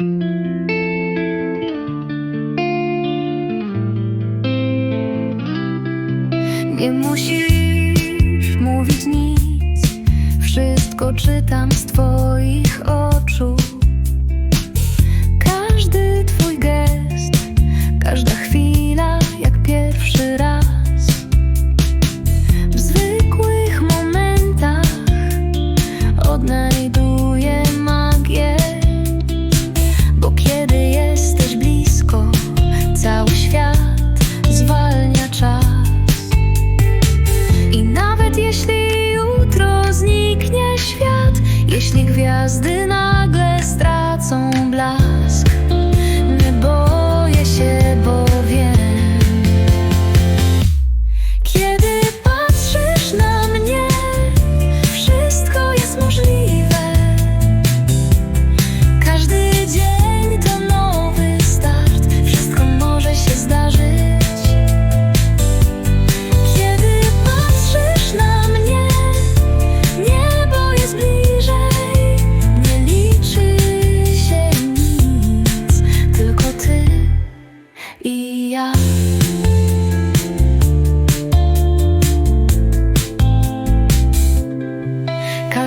Nie musisz mówić nic, wszystko czytam z Twoich oczu. was this.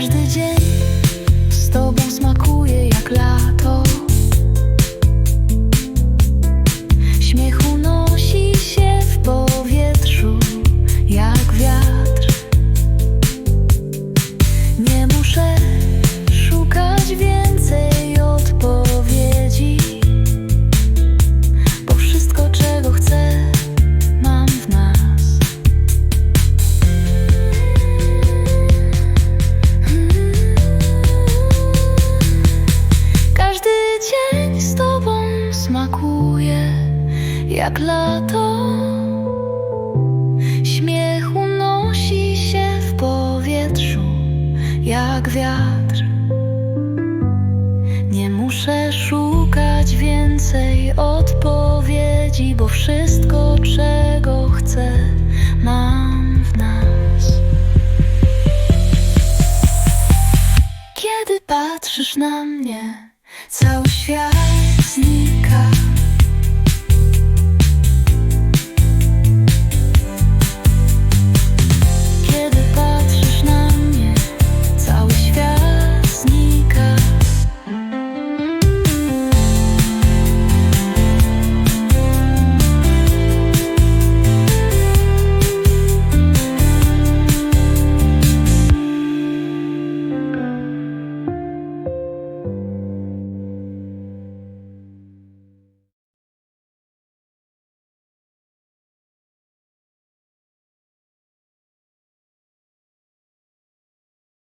Każdy dzień z tobą smakuje jak lato. Śmiech unosi się w powietrzu jak wiatr. Nie muszę szukać więcej jak lato. Śmiech unosi się w powietrzu jak wiatr. Nie muszę szukać więcej odpowiedzi, bo wszystko, czego chcę, mam w nas. Kiedy patrzysz na mnie, cały świat